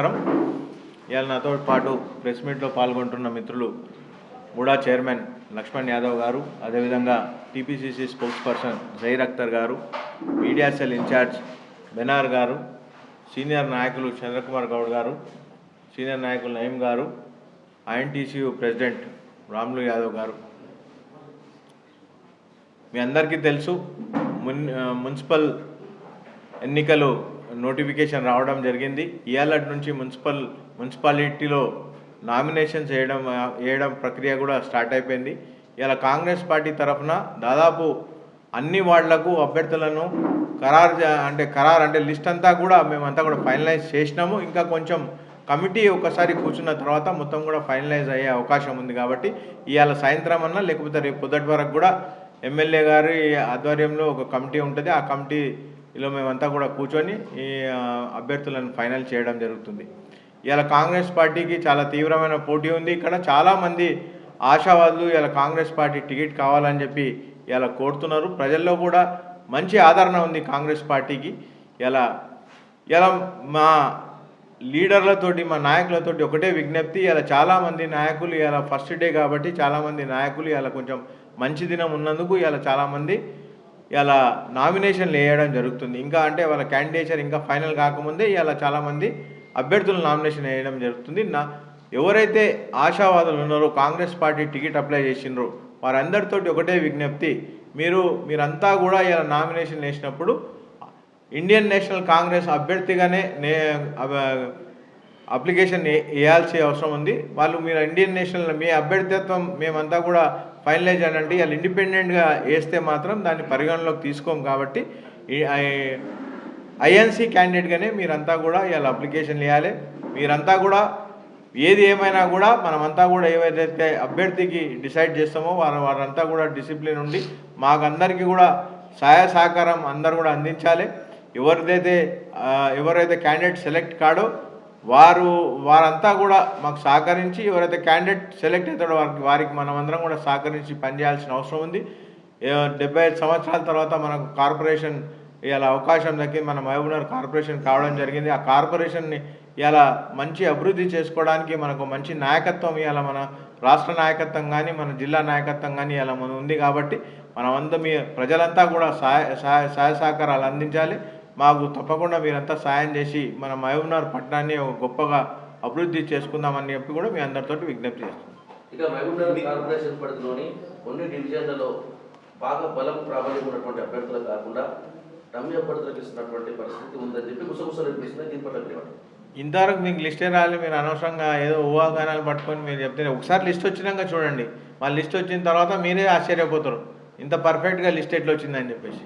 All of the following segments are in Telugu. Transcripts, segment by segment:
నమస్కారం. ఇవాళ నాతో పాటు ప్రెస్ మీట్లో పాల్గొంటున్న మిత్రులు ముడా చైర్మన్ లక్ష్మణ్ యాదవ్ గారు అదేవిధంగా TPCC spokesperson Jair Akhtar గారు మీడియా సెల్ ఇన్ఛార్జ్ బెనార్ గారు సీనియర్ నాయకులు చంద్రకుమార్ గౌడ్ గారు సీనియర్ నాయకులు నయీం గారు ఐఎన్టీసీయూ ప్రెసిడెంట్ రాములు యాదవ్ గారు. మీ అందరికీ తెలుసు మున్ మున్సిపల్ ఎన్నికలు నోటిఫికేషన్ రావడం జరిగింది. ఇవాళ నుంచి మున్సిపల్ మున్సిపాలిటీలో నామినేషన్స్ వేయడం వేయడం ప్రక్రియ కూడా స్టార్ట్ అయిపోయింది. ఇలా కాంగ్రెస్ పార్టీ తరఫున దాదాపు అన్ని వార్డులకు అభ్యర్థులను ఖరారు అంటే ఖరారు అంటే లిస్ట్ అంతా కూడా మేమంతా కూడా ఫైనలైజ్ చేసినాము. ఇంకా కొంచెం కమిటీ ఒకసారి కూర్చున్న తర్వాత మొత్తం కూడా ఫైనలైజ్ అయ్యే అవకాశం ఉంది కాబట్టి ఇవాళ సాయంత్రం అన్నా లేకపోతే రేపు పొద్దుటి వరకు కూడా ఎమ్మెల్యే గారి ఆధ్వర్యంలో ఒక కమిటీ ఉంటుంది. ఆ కమిటీ ఇలా మేమంతా కూడా కూర్చొని ఈ అభ్యర్థులను ఫైనల్ చేయడం జరుగుతుంది. ఇలా కాంగ్రెస్ పార్టీకి చాలా తీవ్రమైన పోటీ ఉంది. ఇక్కడ చాలామంది ఆశావాదులు ఇలా కాంగ్రెస్ పార్టీ టికెట్ కావాలని చెప్పి ఇలా కోరుతున్నారు. ప్రజల్లో కూడా మంచి ఆదరణ ఉంది కాంగ్రెస్ పార్టీకి. ఇలా ఇలా మా లీడర్లతోటి మా నాయకులతోటి ఒకటే విజ్ఞప్తి. ఇలా చాలామంది నాయకులు ఇలా ఫస్ట్ డే కాబట్టి చాలామంది నాయకులు ఇలా కొంచెం మంచి దినం ఉన్నందుకు ఇలా చాలామంది ఇలా నామినేషన్లు వేయడం జరుగుతుంది. ఇంకా అంటే వాళ్ళ క్యాండిడేచర్ ఇంకా ఫైనల్ కాకముందే ఇలా చాలామంది అభ్యర్థులు నామినేషన్ వేయడం జరుగుతుంది. నా ఎవరైతే ఆశావాదులు ఉన్నారో కాంగ్రెస్ పార్టీ టికెట్ అప్లై చేసిండ్రో వారందరితోటి ఒకటే విజ్ఞప్తి. మీరు మీరంతా కూడా ఇలా నామినేషన్ వేసినప్పుడు ఇండియన్ నేషనల్ కాంగ్రెస్ అభ్యర్థిగానే నే అప్లికేషన్ వేయాల్సి అవసరం ఉంది. వాళ్ళు మీరు ఇండియన్ నేషనల్ మీ అభ్యర్థిత్వం మేమంతా కూడా ఫైనలైజ్ అనండి. వాళ్ళు ఇండిపెండెంట్గా వేస్తే మాత్రం దాన్ని పరిగణలోకి తీసుకోం కాబట్టి ఈ- ఐ- ఐఎన్సీ క్యాండిడేట్గానే మీరంతా కూడా ఇవాళ అప్లికేషన్లు వేయాలి. మీరంతా కూడా ఏది ఏమైనా కూడా మనమంతా కూడా ఏవైతే అభ్యర్థికి డిసైడ్ చేస్తామో వారు వారంతా కూడా డిసిప్లిన్ ఉండి మాకందరికీ కూడా సహాయ సహకారం అందరు కూడా అందించాలి. ఎవరిదైతే ఎవరైతే క్యాండిడేట్ సెలెక్ట్ కాడో వారు వారంతా కూడా మాకు సహకరించి ఎవరైతే క్యాండిడేట్ సెలెక్ట్ అవుతాడో వారికి వారికి మనమందరం కూడా సహకరించి పనిచేయాల్సిన అవసరం ఉంది. డెబ్బై ఐదు సంవత్సరాల తర్వాత మనకు కార్పొరేషన్ ఇలా అవకాశం దక్కి మన మహబూబ్నగర్ కార్పొరేషన్ కావడం జరిగింది. ఆ కార్పొరేషన్ని ఇలా మంచి అభివృద్ధి చేసుకోవడానికి మనకు మంచి నాయకత్వం ఇలా మన రాష్ట్ర నాయకత్వం కానీ మన జిల్లా నాయకత్వం కానీ ఇలా మన ఉంది కాబట్టి మనమంతా మీ ప్రజలంతా కూడా సహాయ సహాయ సహాయ సహకారాలు అందించాలి. మాకు తప్పకుండా మీరంతా సాయం చేసి మన మహబూబ్నగర్ పట్టణాన్ని ఒక గొప్పగా అభివృద్ధి చేసుకుందామని చెప్పి కూడా మీ అందరితోటి విజ్ఞప్తి చేస్తున్నాం. ఇక మహబూబ్నగర్ కార్పొరేషన్ పరిధిలోని కొన్ని డివిజన్లలో బాగా బలం ప్రాబల్యం ఉన్నటువంటి అభ్యర్థులు కాకుండా డమ్మి అభ్యర్థులకు ఇస్తున్నటువంటి పరిస్థితి ఉందని చెప్పి గుసగుసలు వినిపిస్తుంది దీని పట్ల మీరు ఏమంటారు? ఇంతవరకు మీకు లిస్టే రాలి మీరు అనవసరంగా ఏదో ఊహాగానాలు పట్టుకొని మీరు చెప్తే ఒకసారి లిస్ట్ వచ్చినాక చూడండి. మా లిస్ట్ వచ్చిన తర్వాత మీరే ఆశ్చర్యపోతారు. ఇంత పర్ఫెక్ట్గా లిస్ట్ ఎట్లా వచ్చిందని చెప్పేసి.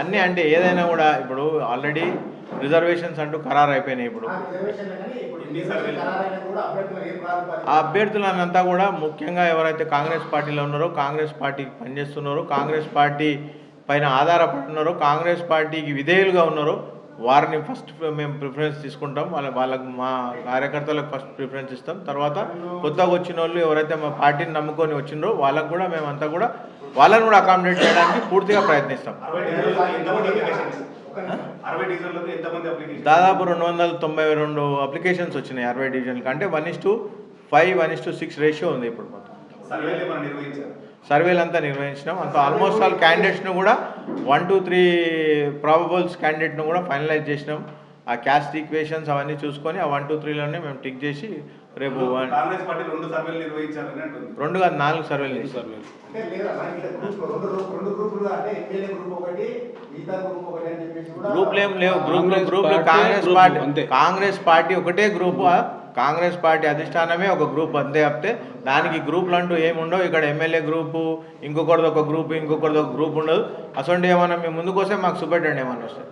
అన్నీ అంటే ఏదైనా కూడా ఇప్పుడు ఆల్రెడీ రిజర్వేషన్స్ అంటూ ఖరారు అయిపోయినాయి ఇప్పుడు ఆ అభ్యర్థులనంతా కూడా ముఖ్యంగా ఎవరైతే కాంగ్రెస్ పార్టీలో ఉన్నారో కాంగ్రెస్ పార్టీకి పనిచేస్తున్నారో కాంగ్రెస్ పార్టీ పైన ఆధారపడి ఉన్నారో కాంగ్రెస్ పార్టీకి విధేయులుగా ఉన్నారో వారిని ఫస్ట్ మేము ప్రిఫరెన్స్ తీసుకుంటాం. వాళ్ళ వాళ్ళకు మా కార్యకర్తలకు ఫస్ట్ ప్రిఫరెన్స్ ఇస్తాం. తర్వాత కొత్తగా వచ్చిన వాళ్ళు ఎవరైతే మా పార్టీని నమ్ముకొని వచ్చిండ్రో వాళ్ళకు కూడా మేమంతా కూడా వాళ్ళని కూడా అకామిడేట్ చేయడానికి పూర్తిగా ప్రయత్నిస్తాం. దాదాపు రెండు వందల తొంభై రెండు అప్లికేషన్స్ వచ్చినాయి అరవై డివిజన్కి అంటే one is to five one is to six ratio ఉంది ఇప్పుడు మొత్తం. సర్వేలు అంతా నిర్వహించినాం. అంత ఆల్మోస్ట్ ఆల్ క్యాండిడేట్స్ను కూడా వన్ టూ త్రీ ప్రాబబుల్స్ క్యాండిడేట్ను కూడా ఫైనలైజ్ చేసినాం. ఆ క్యాస్ట్ ఈక్వేషన్స్ అవన్నీ చూసుకొని ఆ వన్ టూ త్రీలోనే మేము టిక్ చేసి రేపు one- కాంగ్రెస్ పార్టీ రెండు కాదు నాలుగు సర్వేలు గ్రూపులు అంటే ఎమ్మెల్యే గ్రూప్ ఒకటి మిగతా గ్రూప్ ఒకటి అని చెప్పేసి కూడా గ్రూప్లు ఏం లేవు. Group Congress group party, Congress group party అంతే. కాంగ్రెస్ పార్టీ ఒకటే గ్రూప్ కాంగ్రెస్ పార్టీ అధిష్టానమే ఒక గ్రూప్ అంతే చెప్తే దానికి గ్రూపులు అంటూ ఏమి ఉండవు ఇక్కడ ఎమ్మెల్యే గ్రూపు ఇంకొకరిది ఒక గ్రూప్ ఇంకొకరిది ఒక గ్రూప్ ఉండదు. అసలు ఏమన్నా మీ ముందుకు వస్తే మాకు చూపెట్టండి ఏమన్నా వస్తే.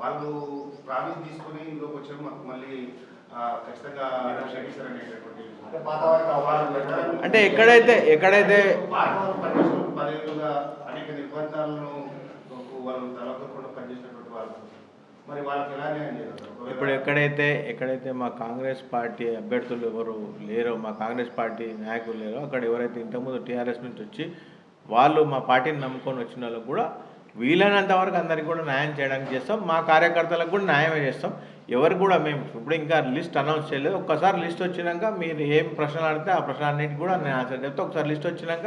వాళ్ళు ప్రామిస్ తీసుకుని ఇందులోకి వచ్చారు. మాకు మళ్ళీ ఖచ్చితంగా అంటే ఎక్కడైతే ఎక్కడైతే అనేక నిర్బంధాలను వాళ్ళు వాళ్ళు మరి వాళ్ళకి ఎలా న్యాయం చేయాలి ఇప్పుడు ఎక్కడైతే ఎక్కడైతే మా కాంగ్రెస్ పార్టీ అభ్యర్థులు ఎవరు లేరో మా కాంగ్రెస్ పార్టీ నాయకులు లేరో అక్కడ ఎవరైతే ఇంతకుముందు టీఆర్ఎస్ నుంచి వచ్చి వాళ్ళు మా పార్టీని నమ్ముకొని వచ్చిన వాళ్ళకు కూడా వీలైనంత వరకు అందరికి కూడా న్యాయం చేయడానికి చేస్తాం. మా కార్యకర్తలకు కూడా న్యాయమే చేస్తాం. ఎవరు కూడా మేము ఇప్పుడు ఇంకా లిస్ట్ అనౌన్స్ చేయలేదు. ఒక్కసారి లిస్ట్ వచ్చినాక మీరు ఏం ప్రశ్నలు అడిగితే ఆ ప్రశ్నలన్నిటికీ కూడా నేను ఆన్సర్ చెప్తే. ఒకసారి లిస్ట్ వచ్చినాక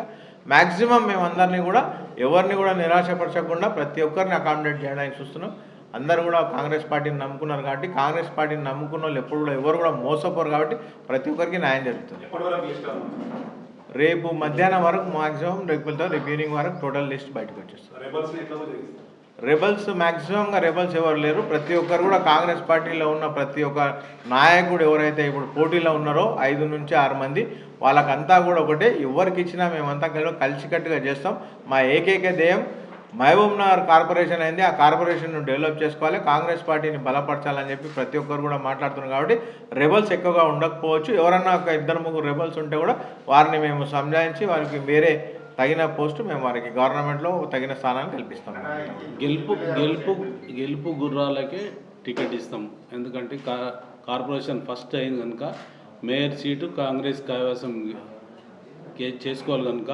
మ్యాక్సిమం మేము అందరినీ కూడా ఎవరిని కూడా నిరాశపరచకుండా ప్రతి ఒక్కరిని అకామిడేట్ చేయడానికి చూస్తున్నాం. అందరూ కూడా కాంగ్రెస్ పార్టీని నమ్ముకున్నారు కాబట్టి కాంగ్రెస్ పార్టీని నమ్ముకున్న వాళ్ళు ఎప్పుడు కూడా ఎవరు కూడా మోసపోరు కాబట్టి ప్రతి ఒక్కరికి న్యాయం జరుగుతుంది. రేపు మధ్యాహ్నం వరకు మాక్సిమం రేపు రేపు ఈవినింగ్ వరకు టోటల్ లిస్ట్ బయటకు వచ్చేస్తుంది. రెబల్స్ మ్యాక్సిమంగా రెబల్స్ ఎవరు లేరు. ప్రతి ఒక్కరు కూడా కాంగ్రెస్ పార్టీలో ఉన్న ప్రతి ఒక్క నాయకుడు ఎవరైతే ఇప్పుడు పోటీలో ఉన్నారో ఐదు నుంచి ఆరు మంది వాళ్ళకంతా కూడా ఒకటే ఎవరికి ఇచ్చినా మేమంతా కలిసి కలిసికట్టుగా చేస్తాం. మా ఏకైక ధ్యేయం మహబూబ్నగర్ కార్పొరేషన్ అయింది. ఆ కార్పొరేషన్ను డెవలప్ చేసుకోవాలి. కాంగ్రెస్ పార్టీని బలపరచాలని చెప్పి ప్రతి ఒక్కరు కూడా మాట్లాడుతున్నారు కాబట్టి రెబల్స్ ఎక్కువగా ఉండకపోవచ్చు. ఎవరన్నా ఒక ఇద్దరు ముగ్గురు రెబల్స్ ఉంటే కూడా వారిని మేము సంజాయించి వారికి వేరే తగిన పోస్టు మేము వారికి గవర్నమెంట్లో తగిన స్థానాన్ని కల్పిస్తాం గెలుపు గెలుపు గెలుపు గుర్రాలకే టికెట్ ఇస్తాం. ఎందుకంటే కా కార్పొరేషన్ ఫస్ట్ అయింది కనుక మేయర్ సీటు కాంగ్రెస్ కైవసం కే- చేసుకోవాలి కనుక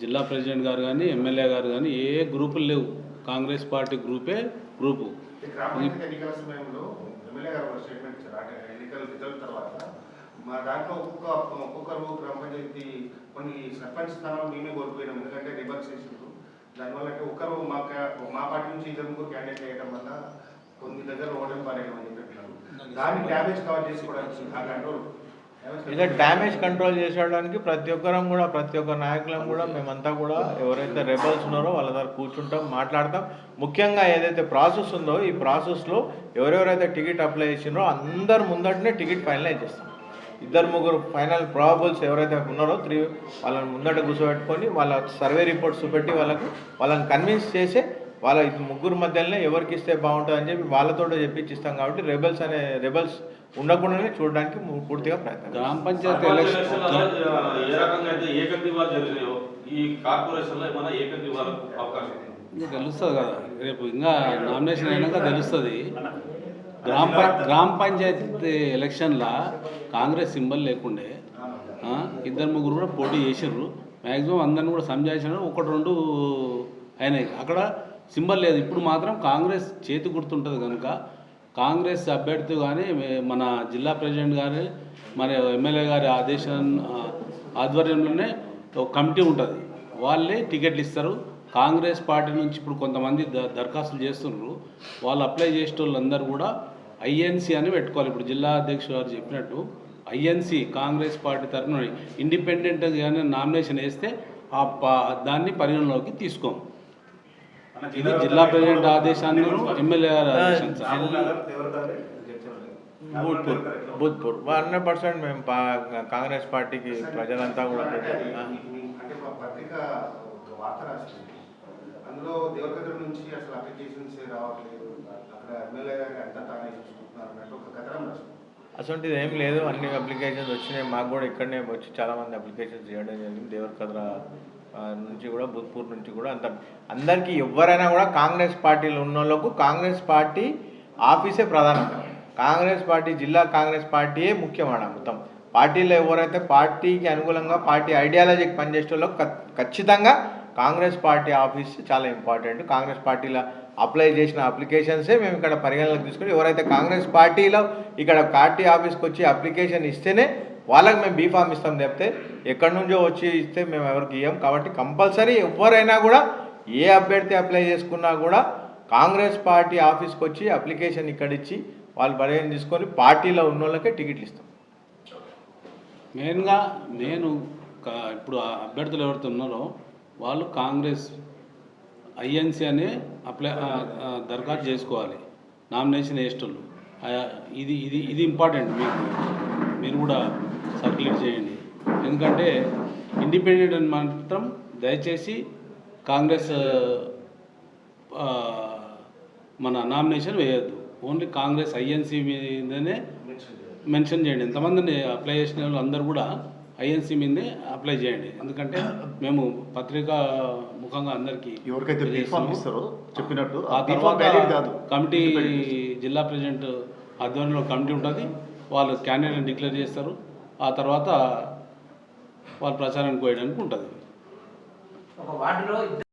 జిల్లా ప్రెసిడెంట్ గారు కానీ ఎమ్మెల్యే గారు కానీ ఏ గ్రూపులు లేవు. కాంగ్రెస్ పార్టీ గ్రూపే గ్రూపు. ఈ గ్రామ పంచాయతీ సమయంలో ఎమ్మెల్యే గారు స్టేట్మెంట్ అంటే ఎన్నికల రిజల్ట్ తర్వాత మా దాంట్లో ఒక్కొక్క ఒక్కొక్కరు గ్రామ పంచాయతీ కొన్ని సర్పంచ్ స్థానాలు మేమే కోల్పోయినాం. ఎందుకంటే రివర్స్ చేసిండ్రు. దానివల్ల అంటే ఒకరు మా కా- మా పార్టీ నుంచి ఇద్దరు ముగ్గురు క్యాండిడేట్ వేయడం వల్ల కొన్ని దగ్గర ఓటమి పారేయడం అని చెప్పారు దాన్ని డ్యామేజ్ కవర్ చేసుకోవడానికి ఆ కంట్రోల్ ఇలా డ్యామేజ్ కంట్రోల్ చేసేయడానికి ప్రతి ఒక్కరం కూడా ప్రతి ఒక్క నాయకులం కూడా మేమంతా కూడా ఎవరైతే రెబల్స్ ఉన్నారో వాళ్ళ దగ్గర కూర్చుంటాం మాట్లాడతాం. ముఖ్యంగా ఏదైతే ప్రాసెస్ ఉందో ఈ ప్రాసెస్లో ఎవరెవరైతే టికెట్ అప్లై చేసిండ్రో అందరు ముందటనే టికెట్ ఫైనలైజ్ చేస్తాం ఇద్దరు ముగ్గురు ఫైనల్ ప్రాబుల్స్ ఎవరైతే ఉన్నారో త్రీ వాళ్ళని ముందట కూర్చోబెట్టుకొని వాళ్ళ సర్వే రిపోర్ట్స్ పెట్టి వాళ్ళకు వాళ్ళని కన్విన్స్ చేసే వాళ్ళ ముగ్గురు మధ్యలోనే ఎవరికి ఇస్తే బాగుంటుంది అని చెప్పి వాళ్ళతో చెప్పించిస్తాం కాబట్టి రెబల్స్ అనే రెబల్స్ ఉండకుండానే చూడడానికి పూర్తిగా ప్రయత్నం గ్రామ పంచాయతీ తెలుస్తుంది కదా. రేపు ఇంకా నామినేషన్ అయినాక తెలుస్తుంది. గ్రామ గ్రామ పంచాయతీ ఎలక్షన్లో కాంగ్రెస్ సింబల్ లేకుండే ఇద్దరు ముగ్గురు కూడా పోటీ చేసిర్రు. మ్యాక్సిమం అందరిని కూడా సంజాయించారు ఒకటి రెండు అయినాయి. అక్కడ సింబల్ లేదు. ఇప్పుడు మాత్రం కాంగ్రెస్ చేతి గుర్తుంటుంది కనుక కాంగ్రెస్ అభ్యర్థి కానీ మన జిల్లా ప్రెసిడెంట్ గారి మన ఎమ్మెల్యే గారి ఆదేశం ఆధ్వర్యంలోనే కమిటీ ఉంటుంది. వాళ్ళే టికెట్లు ఇస్తారు. కాంగ్రెస్ పార్టీ నుంచి ఇప్పుడు కొంతమంది ద దరఖాస్తులు చేస్తున్నారు. వాళ్ళు అప్లై చేసిన వాళ్ళందరూ కూడా ఐఎన్సీ అని పెట్టుకోవాలి. ఇప్పుడు జిల్లా అధ్యక్షుడు గారు చెప్పినట్టు ఐఎన్సీ కాంగ్రెస్ పార్టీ తరఫున ఇండిపెండెంట్గా కానీ నామినేషన్ వేస్తే ఆ దాన్ని పరిగణలోకి తీసుకోం. ఇది జిల్లా ప్రెసిడెంట్ ఆదేశాన్ని ఎమ్మెల్యే గారి భూత్పూర్ భూత్పూర్ హండ్రెడ్ పర్సెంట్ మేము పా- కాంగ్రెస్ పార్టీకి ప్రజలంతా కూడా ఆ. అంటే మా పత్రిక ఒక వార్త రాసింది. అందులో దేవరగద్ర నుంచి అసలు అప్లికేషన్స్ రావట్లేదు. అక్కడ ఎమ్మెల్యే గారి అంతా తానే చూసుకుంటున్నారు అన్నట్టు ఒక కథనం రాసింది. అసలు ఏం లేదు అన్ని అప్లికేషన్స్ వచ్చినాయి. మాకు కూడా ఇక్కడనే వచ్చి చాలా మంది అప్లికేషన్స్ చేయడం జరిగింది. దేవరకద్ర నుంచి కూడా భూత్పూర్ నుంచి కూడా అంత అందరికీ ఎవరైనా కూడా కాంగ్రెస్ పార్టీలో ఉన్న వాళ్ళకు కాంగ్రెస్ పార్టీ ఆఫీసే ప్రధానం. కాంగ్రెస్ పార్టీ జిల్లా కాంగ్రెస్ పార్టీయే ముఖ్యమైన మొత్తం. పార్టీలో ఎవరైతే పార్టీకి అనుకూలంగా పార్టీ ఐడియాలజీకి పనిచేసే వాళ్ళకు ఖచ్చితంగా కాంగ్రెస్ పార్టీ ఆఫీస్ చాలా ఇంపార్టెంట్. కాంగ్రెస్ పార్టీలో అప్లై చేసిన అప్లికేషన్సే మేము ఇక్కడ పరిగణలోకి తీసుకుని ఎవరైతే కాంగ్రెస్ పార్టీలో ఇక్కడ పార్టీ ఆఫీస్కి వచ్చి అప్లికేషన్ ఇస్తేనే వాళ్ళకి మేము బీఫామ్ ఇస్తాం చెప్తే ఎక్కడి నుంచో వచ్చి ఇస్తే మేము ఎవరికి ఇవ్వం కాబట్టి కంపల్సరీ ఎవరైనా కూడా ఏ అభ్యర్థి అప్లై చేసుకున్నా కూడా కాంగ్రెస్ పార్టీ ఆఫీస్కి వచ్చి అప్లికేషన్ ఇక్కడ ఇచ్చి వాళ్ళు పరిగణ తీసుకొని పార్టీలో ఉన్న వాళ్ళకే టికెట్లు ఇస్తాం. మెయిన్గా నేను ఇప్పుడు ఆ అభ్యర్థులు ఎవరైతే ఉన్నారో వాళ్ళు కాంగ్రెస్ ఐఎన్సీ అని అప్లై దరఖాస్తు చేసుకోవాలి. నామినేషన్ వేస్టోళ్ళు. ఇది ఇది ఇది ఇంపార్టెంట్ మీకు. మీరు కూడా సర్క్యులేట్ చేయండి. ఎందుకంటే ఇండిపెండెంట్ అని మాత్రం దయచేసి కాంగ్రెస్ మన నామినేషన్ వేయద్దు. ఓన్లీ కాంగ్రెస్ ఐఎన్సీ మీదనే మెన్షన్ చేయండి. ఎంతమందిని అప్లై చేసిన వాళ్ళు అందరూ కూడా ఐఎన్సీ మీదే అప్లై చేయండి. ఎందుకంటే మేము పత్రికా ముఖంగా అందరికీ ఎవరికైతే. ఇస్తారో చెప్పినట్టు. ఆ తర్వాత కమిటీ జిల్లా ప్రెసిడెంట్ ఆధ్వర్యంలో కమిటీ ఉంటుంది. వాళ్ళు క్యాండిడేట్ డిక్లేర్ చేస్తారు. ఆ తర్వాత వాళ్ళు ప్రచారానికి పోయడానికి ఉంటుంది.